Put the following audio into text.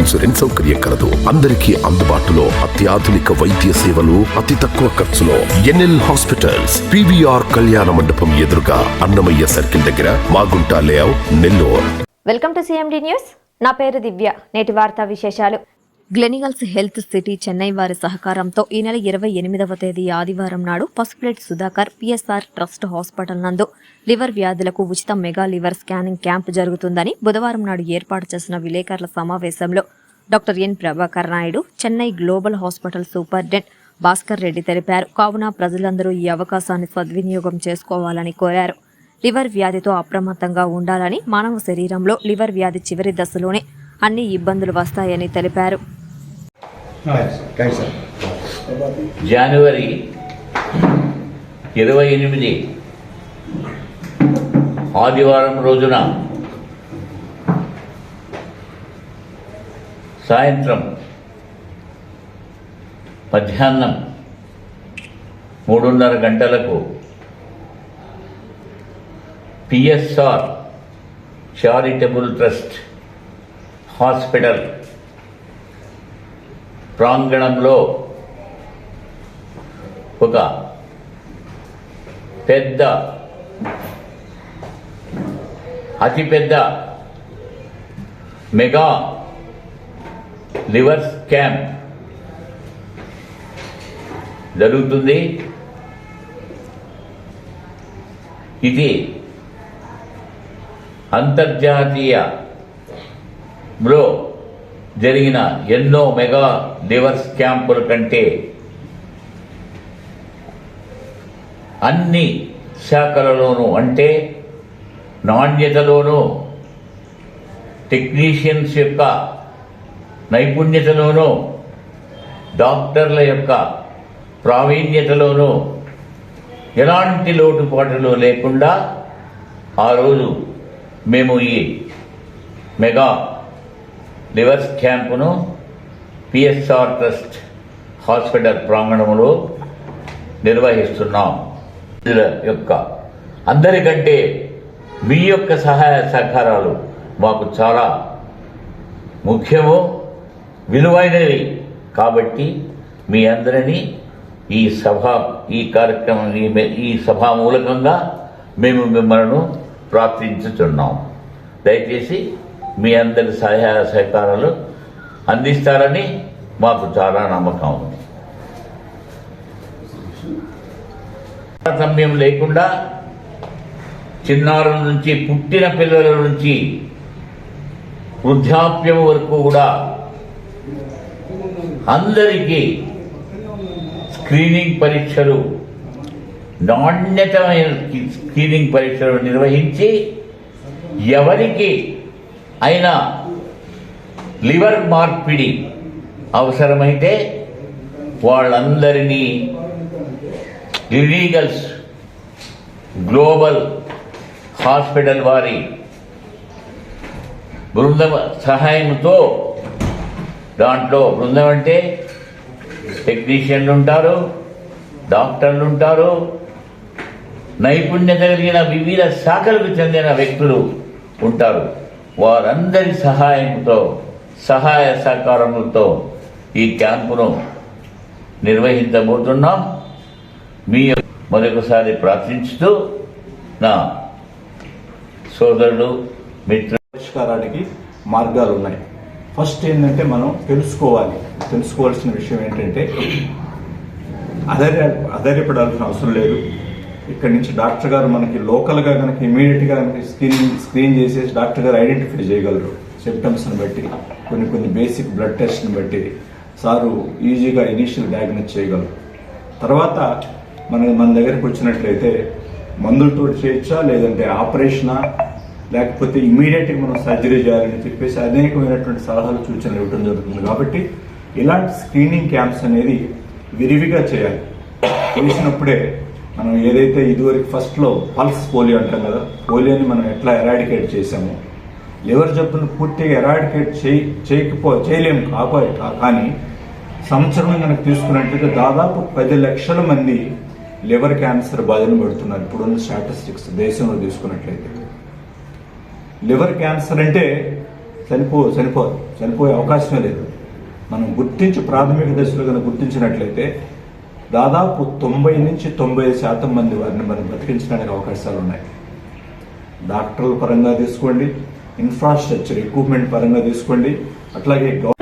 Insurance సౌకర్యం కలదు. అందరికీ అందుబాటులో అత్యాధునిక వైద్య సేవలు అతి తక్కువ ఖర్చులో ఎన్ఎల్ హాస్పిటల్స్ పివిఆర్ కళ్యాణ మండపం ఎదురుగా అన్నమయ్య సర్కిల్ దగ్గర Magunta layout Nellore. Welcome to CMD news. నా పేరు దివ్య. నేటి వార్తా విశేషాలు. గ్లెనిగల్స్ హెల్త్ సిటీ చెన్నై వారి సహకారంతో ఈ నెల ఇరవై ఎనిమిదవ తేదీ ఆదివారం నాడు Pasupulet Sudhakar PSR trust hospital నందు లివర్ వ్యాధులకు ఉచిత మెగా లివర్ స్కానింగ్ క్యాంప్ జరుగుతుందని బుధవారం నాడు ఏర్పాటు చేసిన విలేకరుల సమావేశంలో doctor N Prabhakar Naidu Chennai global hospital superintendent Bhaskar Reddy తెలిపారు. కావున ప్రజలందరూ ఈ అవకాశాన్ని సద్వినియోగం చేసుకోవాలని కోరారు. లివర్ వ్యాధితో అప్రమత్తంగా ఉండాలని మానవ శరీరంలో లివర్ వ్యాధి చివరి దశలోనే అన్ని ఇబ్బందులు వస్తాయని తెలిపారు. జనవరి ఇరవై ఎనిమిది ఆదివారం రోజున సాయంత్రం మధ్యాహ్నం మూడున్నర గంటలకు పిఎస్ఆర్ చారిటబుల్ ట్రస్ట్ హాస్పిటల్ ప్రాంగణంలో ఒక పెద్ద అతిపెద్ద మెగా లివర్స్ క్యాంప్ జరుగుతుంది. ఇది అంతర్జాతీయలో జరిగిన ఎన్నో మెగా లివర్స్ క్యాంపుల కంటే అన్ని శాఖలలోనూ అంటే నాణ్యతలోనూ టెక్నీషియన్స్ యొక్క నైపుణ్యతలోనూ డాక్టర్ల యొక్క ప్రావీణ్యతలోనూ ఎలాంటి లోటుపాటులు లేకుండా ఆ రోజు మేము ఈ మెగా లివర్స్ క్యాంపును పిఎస్ఆర్ ట్రస్ట్ హాస్పిటల్ ప్రాంగణంలో నిర్వహిస్తున్నాం. యొక్క అందరికంటే మీ యొక్క సహాయ సహకారాలు మాకు చాలా ముఖ్యము విలువైనవి. కాబట్టి మీ అందరినీ ఈ సభ ఈ కార్యక్రమం ఈ ఈ సభా మూలకంగా మేము మిమ్మల్ని ప్రార్థించుతున్నాం దయచేసి మీ అందరి సహాయ సహకారాలు అందిస్తారని మాకు చాలా నమ్మకం ఉంది. తారతమ్యం లేకుండా చిన్నారుల నుంచి పుట్టిన పిల్లల నుంచి వృద్ధాప్యం వరకు కూడా అందరికీ స్క్రీనింగ్ పరీక్షలు నాణ్యతమైన స్క్రీనింగ్ పరీక్షలు నిర్వహించి ఎవరికి అయినా లివర్ మార్పిడి అవసరమైతే వాళ్ళందరినీ ఇలీగల్స్ గ్లోబల్ హాస్పిటల్ వారి బృందం సహాయంతో దాంట్లో బృందం అంటే టెక్నీషియన్లు ఉంటారు డాక్టర్లు ఉంటారు నైపుణ్యత కలిగిన వివిధ శాఖలకు చెందిన వ్యక్తులు ఉంటారు. వారందరి సహాయంతో సహాయ సహకారములతో ఈ క్యాంపును నిర్వహించబోతున్నాం. మీ మరొకసారి ప్రార్థించుతూ నా సోదరుడు మిత్ర పరిష్కారానికి మార్గాలు ఉన్నాయి. ఫస్ట్ ఏంటంటే మనం తెలుసుకోవాలి. తెలుసుకోవాల్సిన విషయం ఏంటంటే అధైర్య అధైర్యపడాల్సిన అవసరం లేదు. ఇక్కడి నుంచి డాక్టర్ గారు మనకి లోకల్గా కనుక ఇమీడియట్గా స్క్రీన్ స్క్రీన్ చేసేసి డాక్టర్ గారు ఐడెంటిఫై చేయగలరు. సిమ్టమ్స్ని బట్టి కొన్ని కొన్ని బేసిక్ బ్లడ్ టెస్ట్ని బట్టి సారు ఈజీగా ఇనీషియల్ డయాగ్నోస్ చేయగలరు. తర్వాత మన మన దగ్గరికి వచ్చినట్లయితే మందులతో చేయొచ్చా లేదంటే ఆపరేషనా లేకపోతే ఇమీడియట్గా మనం సర్జరీ చేయాలని చెప్పేసి అనేకమైనటువంటి సలహాలు సూచనలు ఇవ్వడం జరుగుతుంది. కాబట్టి ఇలాంటి స్క్రీనింగ్ క్యాంప్స్ అనేది విరివిగా చేయాలి. చేసినప్పుడే మనం ఏదైతే ఇదివరకు ఫస్ట్లో పల్స్ పోలియో అంటాం కదా పోలియోని మనం ఎట్లా ఎరాడికేట్ చేసామో లివర్ జబ్బును పూర్తిగా ఎరాడికేట్ చేయి చేయకపో చేయలేము కాపో కానీ సంవత్సరం కనుక తీసుకున్నట్లయితే దాదాపు పది లక్షల మంది లివర్ క్యాన్సర్ బాధను పడుతున్నారు. ఇప్పుడున్న స్టాటిస్టిక్స్ దేశంలో తీసుకున్నట్లయితే. లివర్ క్యాన్సర్ అంటే చనిపో చనిపోదు చనిపోయే అవకాశమే లేదు. మనం గుర్తించి ప్రాథమిక దశలో కనుక గుర్తించినట్లయితే దాదాపు తొంభై నుంచి తొంభై శాతం మంది వారిని మనం బతికించడానికి అవకాశాలు ఉన్నాయి. డాక్టర్ల పరంగా తీసుకోండి ఇన్ఫ్రాస్ట్రక్చర్ ఎక్విప్మెంట్ పరంగా తీసుకోండి అట్లాగే